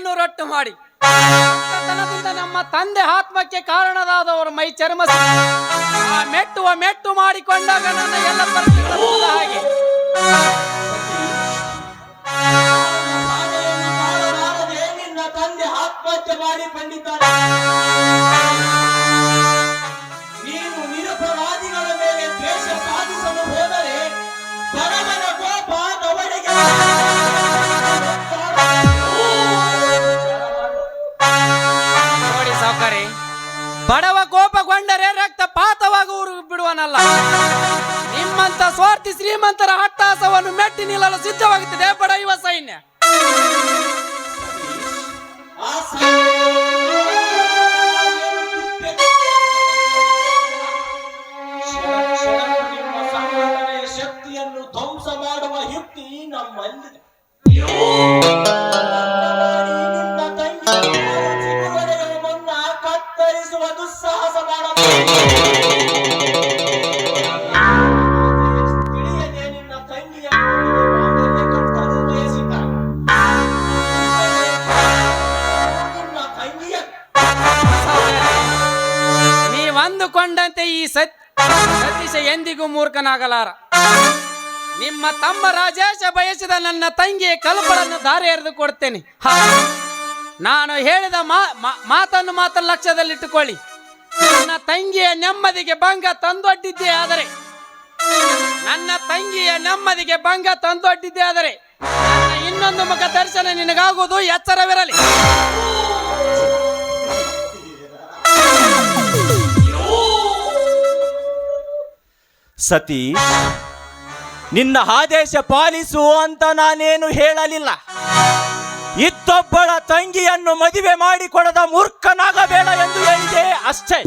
ಗುಟ್ಟನ್ನು ರಟ್ಟು ಮಾಡಿ. ನಮ್ಮ ತಂದೆ ಆತ್ಮಕ್ಕೆ ಕಾರಣದಾದವರು ಮೈ ಚರ್ಮ ಆ ಮೆಟ್ಟುವ ಮೆಟ್ಟು ಮಾಡಿಕೊಂಡಾಗ ನನ್ನ ಎಲ್ಲ ಹಾಗೆ ತಂದೆ ಆತ್ಮಹತ್ಯೆ ಮಾಡಿಕೊಂಡಿದ್ದಾನೆ ನೀನು ನಿರಪರಾಧಿಗಳ ಮೇಲೆ ನಿಮ್ಮಂತ ಶ್ರೀಮಂತರ ಹಟ್ಟಾಸವನ್ನು ಮೆಟ್ಟಿ ನಿಲ್ಲಲು ಸಿದ್ಧವಾಗುತ್ತಿದೆ. ಬಡಯುವ ಸೈನ್ಯ. ನಿಮ್ಮ ತಮ್ಮ ರಾಜೇಶ ಬಯಸಿದ ನನ್ನ ತಂಗಿಯ ಕಲ್ಪಳನ್ನು ದಾರಿ ಎರೆದು ಕೊಡ್ತೇನೆ. ನಾನು ಹೇಳಿದ ಮಾತನ್ನು ಮಾತ್ರ ಲಕ್ಷ್ಯದಲ್ಲಿಟ್ಟುಕೊಳ್ಳಿ. ನನ್ನ ತಂಗಿಯ ನೆಮ್ಮದಿಗೆ ಭಂಗ ತಂದೊಡ್ಡಿದ್ದೇ ಆದರೆ, ನನ್ನ ತಂಗಿಯ ನೆಮ್ಮದಿಗೆ ಭಂಗ ತಂದೊಡ್ಡಿದ್ದೇ ಆದರೆ ಇನ್ನೊಂದು ಮುಖ ದರ್ಶನ ನಿನಗಾಗುವುದು ಎಚ್ಚರವಿರಲಿ. ಸತೀಶ್ ನಿನ್ನ ಆದೇಶ ಪಾಲಿಸು ಅಂತ ನಾನೇನು ಹೇಳಲಿಲ್ಲ. ಇತ್ತೊಬ್ಬಳ ತಂಗಿಯನ್ನು ಮದುವೆ ಮಾಡಿಕೊಡದ ಮೂರ್ಖನಾಗಬೇಡ ಎಂದು ಹೇಳಿದೆ ಅಷ್ಟೇ.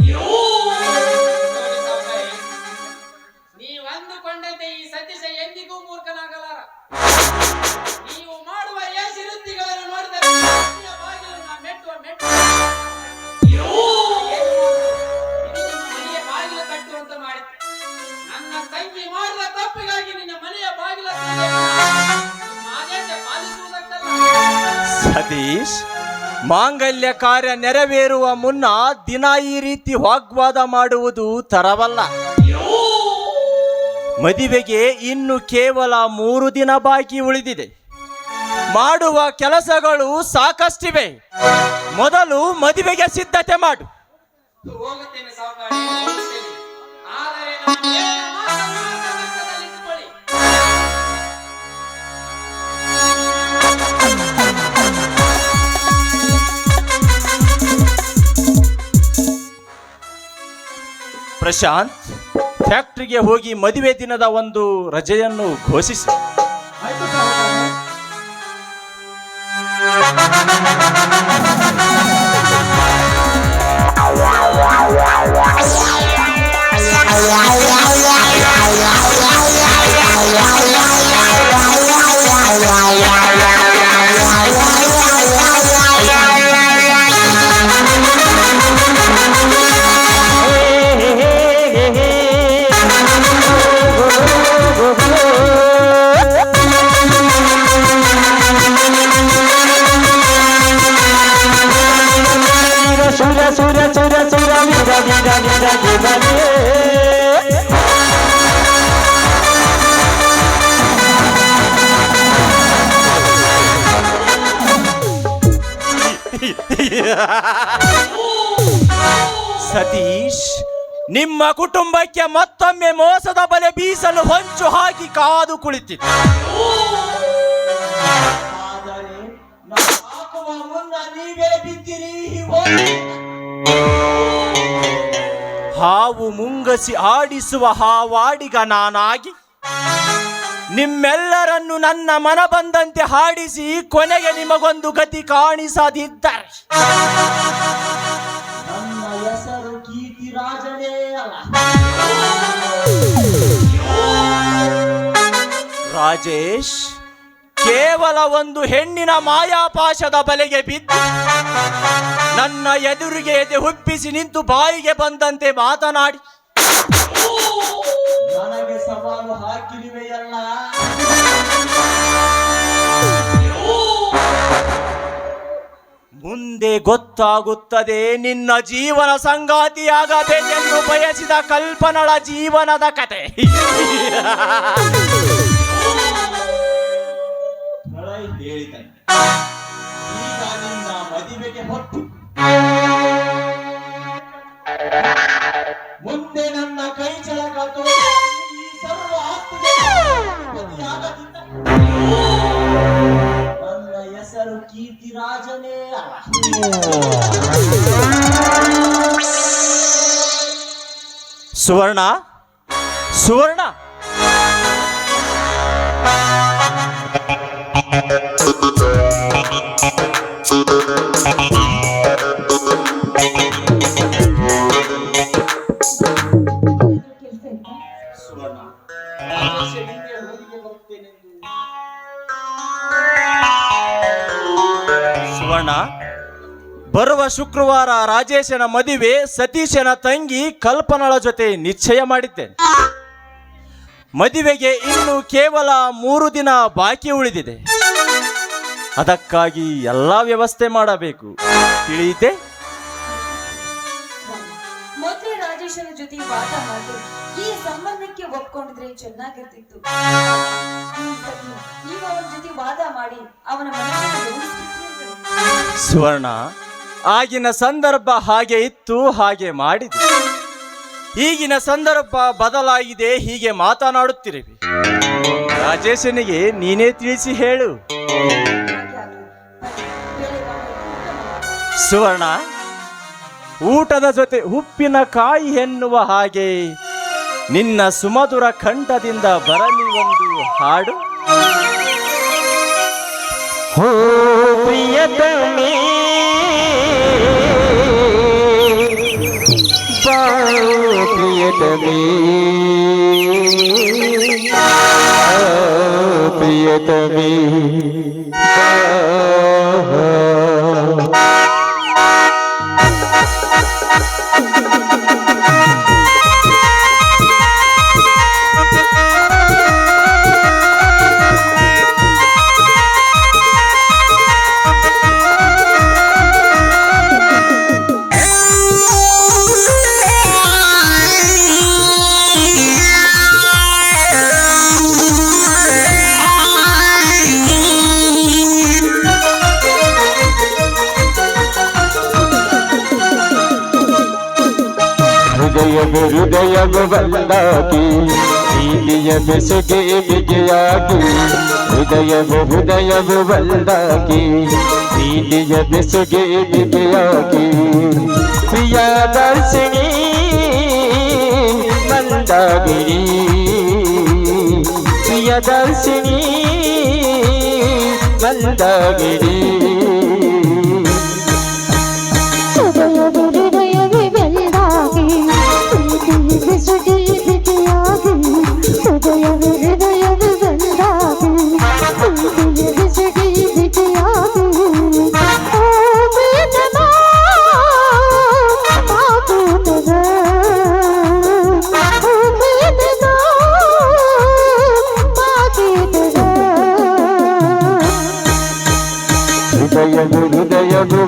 ಮಾಂಗಲ್ಯ ಕಾರ್ಯ ನೆರವೇರುವ ಮುನ್ನ ದಿನ ಈ ರೀತಿ ವಾಗ್ವಾದ ಮಾಡುವುದು ತರವಲ್ಲ. ಮದುವೆಗೆ ಇನ್ನು ಕೇವಲ ಮೂರು ದಿನ ಬಾಕಿ ಉಳಿದಿದೆ. ಮಾಡುವ ಕೆಲಸಗಳು ಸಾಕಷ್ಟಿವೆ. ಮೊದಲು ಮದುವೆಗೆ ಸಿದ್ಧತೆ ಮಾಡು. ಪ್ರಶಾಂತ್ ಫ್ಯಾಕ್ಟ್ರಿಗೆ ಹೋಗಿ ಮದುವೆ ದಿನದ ಒಂದು ರಜೆಯನ್ನು ಘೋಷಿಸಿ. ಸತೀಶ್ ನಿಮ್ಮ ಕುಟುಂಬಕ್ಕೆ ಮತ್ತೊಮ್ಮೆ ಮೋಸದ ಬಲೆ ಬೀಸಲು ಹೊಂಚು ಹಾಕಿ ಕಾದು ಕುಳಿತಿತ್ತು ಹಾವು ಮುಂಗಸಿ ಆಡಿಸುವ ಹಾವಾಡಿಗ ನಾನಾಗಿ. ನಿಮ್ಮೆಲ್ಲರನ್ನು ನನ್ನ ಮನ ಬಂದಂತೆ ಹಾಡಿಸಿ ಕೊನೆಗೆ ನಿಮಗೊಂದು ಗತಿ ಕಾಣಿಸದಿದ್ದಾರೆ. ನನ್ನ ಹೆಸರು ಕೀರ್ತಿ ರಾಜನೇ ರಾಜೇಶ್ ಕೇವಲ ಒಂದು ಹೆಣ್ಣಿನ ಮಾಯಾಪಾಶದ ಬಲೆಗೆ ಬಿದ್ದು ನನ್ನ ಎದುರಿಗೆ ಎದೆ ಹುಪ್ಪಿಸಿ ನಿಂತು ಬಾಯಿಗೆ ಬಂದಂತೆ ಮಾತನಾಡಿ. ನನಗೆ ಸವಾಲು ಹಾಕಿರುವೆಯಲ್ಲ ಮುಂದೆ ಗೊತ್ತಾಗುತ್ತದೆ ನಿನ್ನ ಜೀವನ ಸಂಗಾತಿಯಾಗಬೇಕೆಂದು ಬಯಸಿದ ಕಲ್ಪನಳ ಜೀವನದ ಕತೆ. ಹೇಳಿದ ಈಗ ನಿನ್ನ ಮದುವೆಗೆ ಹೊತ್ತು ಸುವರ್ಣ? ಸುವರ್ಣ? ಶುಕ್ರವಾರ ರಾಜೇಶನ ಮದುವೆ ಸತೀಶನ ತಂಗಿ ಕಲ್ಪನಳ ಜೊತೆ ನಿಶ್ಚಯ ಮಾಡಿದ್ದೆ ಮದುವೆಗೆ ಇನ್ನು ಕೇವಲ ಮೂರು ದಿನ ಬಾಕಿ ಉಳಿದಿದೆ. ಅದಕ್ಕಾಗಿ ಎಲ್ಲ ವ್ಯವಸ್ಥೆ ಮಾಡಬೇಕು. ತಿಳಿಯಿತೆ? ಮೊದಲೇ ರಾಜೇಶನ ಜೊತೆ ವಾದ ಮಾಡಿ ಈ ಸಂಬಂಧಕ್ಕೆ ಒಪ್ಕೊಂಡಿದ್ರೆ ಚೆನ್ನಾಗಿರ್ತಿತ್ತು. ಈ ಸತಿ ನೀವು ಅವನ ಜೊತೆ ವಾದ ಮಾಡಿ ಅವನ ಮನಸ್ಸನ್ನು ನೋಯಿಸ್ಬಿಟ್ರಿ ಅಂತ. ಸುವರ್ಣ ಆಗಿನ ಸಂದರ್ಭ ಹಾಗೆ ಇತ್ತು, ಹಾಗೆ ಮಾಡಿದೆ. ಈಗಿನ ಸಂದರ್ಭ ಬದಲಾಗಿದೆ, ಹೀಗೆ ಮಾತನಾಡುತ್ತಿರುವೆ. ರಾಜೇಶನಿಗೆ ನೀನೇ ತಿಳಿಸಿ ಹೇಳು. ಸುವರ್ಣ, ಊಟದ ಜೊತೆ ಉಪ್ಪಿನಕಾಯಿ ಎನ್ನುವ ಹಾಗೆ ನಿನ್ನ ಸುಮಧುರ ಕಂಠದಿಂದ ಬರಲಿ ಒಂದು ಹಾಡು. ಪ್ರಿಯತಮೇ ಪ್ರಿಯತಮೇ ಪ್ರಿಯತಮೇ ಬಂದಾಗಿ ಪ್ರೀತಿಯ ಬೆಸುಗೆ ಬಿಗಿಯಾಗಿ ಹೃದಯವು ಹೃದಯವು ಬಂದಾಗಿ ಪ್ರೀತಿಯ ಬೆಸುಗೆ ಬಿಗಿಯಾಗಿ ಪ್ರಿಯ ದರ್ಶಿನಿ ಮಂದಾಗಿರಿ ಪ್ರಿಯ ದರ್ಶಿನಿ ಮಂದಾಗಿರಿ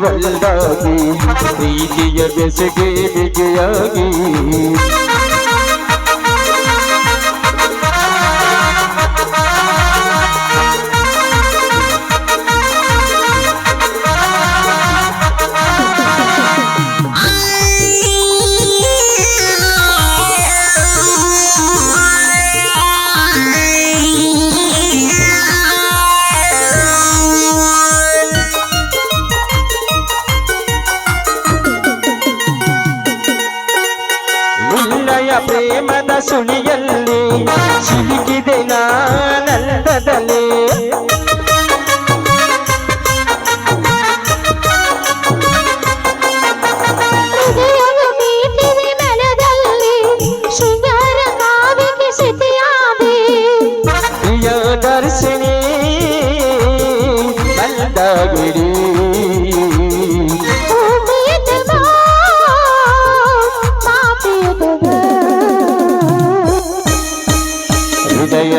ಹೃದಯವು ಒಂದಾಗಿ ಪ್ರೀತಿಯ ಬೆಸಗೆ ಬಿಗಿಯಾಗಿ. ಸುಳಿಯಲ್ಲಿ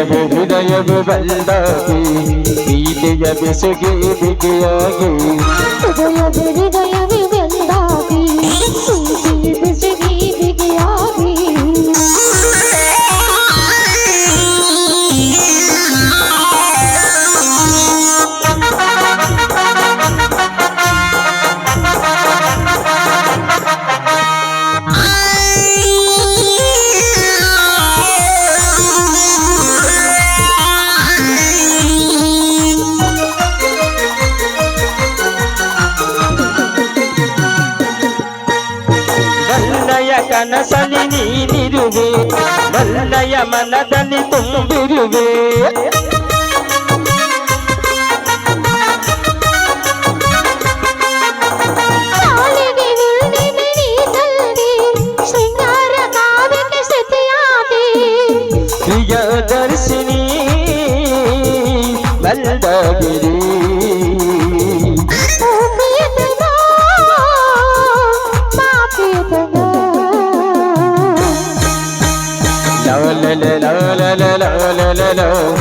be hudaya be balla ki, bide ya be ನನ್ನಯ ಕನಸಲಿ ನೀನಿರುವೆ ನನ್ನಯ ಮನದಲ್ಲಿ ತುಂಬಿರುವೆ ಕಾಲಿಗೆ ಹುಣ್ಣಿಮೆ ನೀಸಲ್ದೆ ಶೃಂಗಾರ ಕಾವ್ಯಕ್ಕೆ ಸತಿಯಾದೆ Priyadarshini ಬಲ್ದಾಗಿರಿ la la la la la